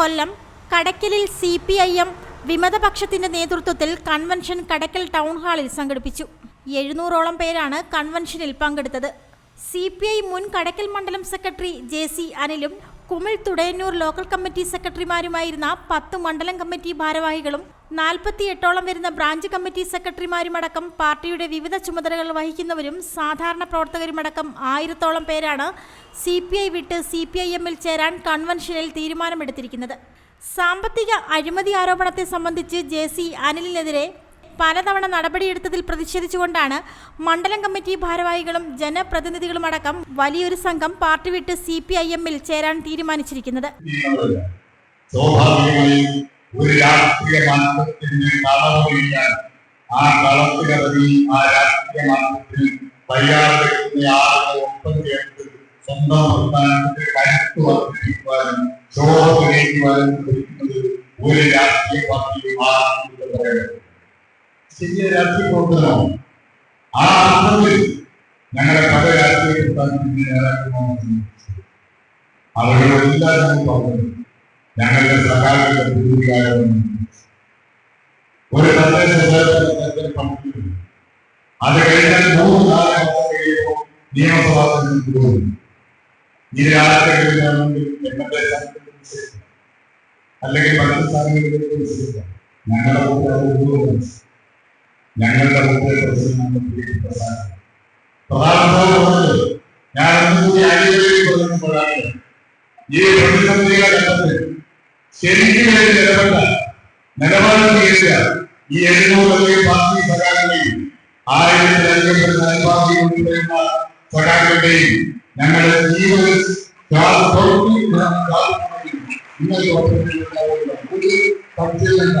കൊല്ലം കടയ്ക്കലിൽ C P I M വിമതപക്ഷത്തിന്റെ നേതൃത്വത്തിൽ കൺവെൻഷൻ കടക്കൽ ടൗൺ ഹാളിൽ സംഘടിപ്പിച്ചു. എഴുന്നൂറോളം പേരാണ് കൺവെൻഷനിൽ പങ്കെടുത്തത്. സി പി ഐ മുൻ കടക്കൽ മണ്ഡലം സെക്രട്ടറി ജെ സി അനിലും കുമിൾ തുടയന്നൂർ ലോക്കൽ കമ്മിറ്റി സെക്രട്ടറിമാരുമായിരുന്ന പത്ത് മണ്ഡലം കമ്മിറ്റി ഭാരവാഹികളും നാൽപ്പത്തി എട്ടോളം വരുന്ന ബ്രാഞ്ച് കമ്മിറ്റി സെക്രട്ടറിമാരുമടക്കം പാർട്ടിയുടെ വിവിധ ചുമതലകൾ വഹിക്കുന്നവരും സാധാരണ പ്രവർത്തകരുമടക്കം ആയിരത്തോളം പേരാണ് സി പി ഐ വിട്ട് സി പി ഐ എമ്മിൽ ചേരാൻ കൺവെൻഷനിൽ തീരുമാനമെടുത്തിരിക്കുന്നത്. സാമ്പത്തിക അഴിമതി ആരോപണത്തെ സംബന്ധിച്ച് ജെ സി അനിലിനെതിരെ പലതവണ നടപടിയെടുത്തതിൽ പ്രതിഷേധിച്ചുകൊണ്ടാണ് മണ്ഡലം കമ്മിറ്റി ഭാരവാഹികളും ജനപ്രതിനിധികളുമടക്കം വലിയൊരു സംഘം പാർട്ടി വിട്ട് സി പി ഐ എമ്മിൽ ചേരാൻ തീരുമാനിച്ചിരിക്കുന്നത്. ഒരു രാഷ്ട്രീയ ആ രാഷ്ട്രീയ ഒരു രാഷ്ട്രീയ പാർട്ടി ശരിയ രാഷ്ട്രീയ പ്രവർത്തനമാണ്? ആ അർത്ഥത്തിൽ ഞങ്ങളുടെ പല രാഷ്ട്രീയ പ്രസ്ഥാനത്തിന് നേതാക്കളുമാണ് അവരോടെല്ലാം പറഞ്ഞു ഞങ്ങളുടെ സഹായികളുടെ ഭൂമികാരം ഒരു സ്വയംഭരണ പണിക്കും അത് കഴിഞ്ഞാൽ മൂന്ന് നാല് മാസം കഴിയുമ്പോൾ നിയമസഭാ തെരഞ്ഞെടുപ്പ് പോകും ഈ രാഷ്ട്രീയങ്ങളിൽ എം എൽ എ അല്ലെങ്കിൽ മറ്റു സ്ഥാനങ്ങളിലേക്ക് ഞങ്ങളുടെ. ഞങ്ങളുടെ ഞാൻ ഒന്നുകൂടി പറയുമ്പോഴാണ് ഈ പ്രതിസന്ധിയുടെ ഘട്ടത്തിൽ ശരിക്കും നിലപെട്ട നിലപാട് സ്വീകരിച്ച ഈ എഴുന്നൂറിലെയും പാർട്ടി സഖാക്കളെയും ആയിരത്തിലധികം വരുന്ന അൽപാർട്ടി കൊണ്ടുവരുന്ന സഖാക്കളുടെയും ഞങ്ങളുടെ പ്രവൃത്തി ഇന്നത്തെ വർഷത്തിലുണ്ടാവുക ഒരു സംശയമില്ല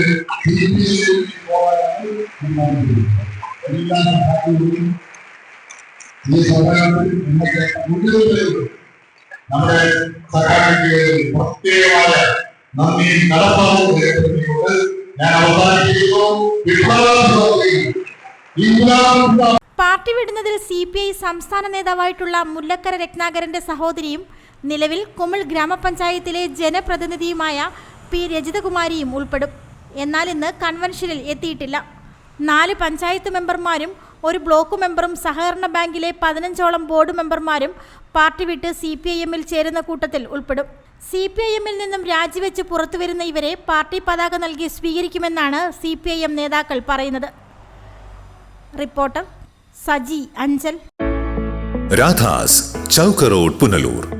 ഈ നമ്മുടെ ഞാൻ പാർട്ടി വിടുന്നതിൽ സി പി ഐ സംസ്ഥാന നേതാവായിട്ടുള്ള മുല്ലക്കര രത്നാകരന്റെ സഹോദരിയും നിലവിൽ കുമിൾ ഗ്രാമപഞ്ചായത്തിലെ ജനപ്രതിനിധിയുമായ പി രജിതകുമാരിയും ഉൾപ്പെടും. എന്നാൽ ഇന്ന് കൺവെൻഷനിൽ എത്തിയിട്ടില്ല. നാല് പഞ്ചായത്ത് മെമ്പർമാരും ഒരു ബ്ലോക്ക് മെമ്പറും സഹകരണ ബാങ്കിലെ പതിനഞ്ചോളം ബോർഡ് മെമ്പർമാരും പാർട്ടി വിട്ട് സി പി ഐ എമ്മിൽ ചേരുന്ന കൂട്ടത്തിൽ ഉൾപ്പെടും. സി പി ഐ എമ്മിൽ നിന്നും രാജിവെച്ച് പുറത്തു വരുന്ന ഇവരെ പാർട്ടി പതാക നൽകി സ്വീകരിക്കുമെന്നാണ് സി പി ഐ എം നേതാക്കൾ പറയുന്നത്. റിപ്പോർട്ടർ സജി അഞ്ചൽ. രാധാസ് ചൗക്കറോഡ് പുനലൂർ.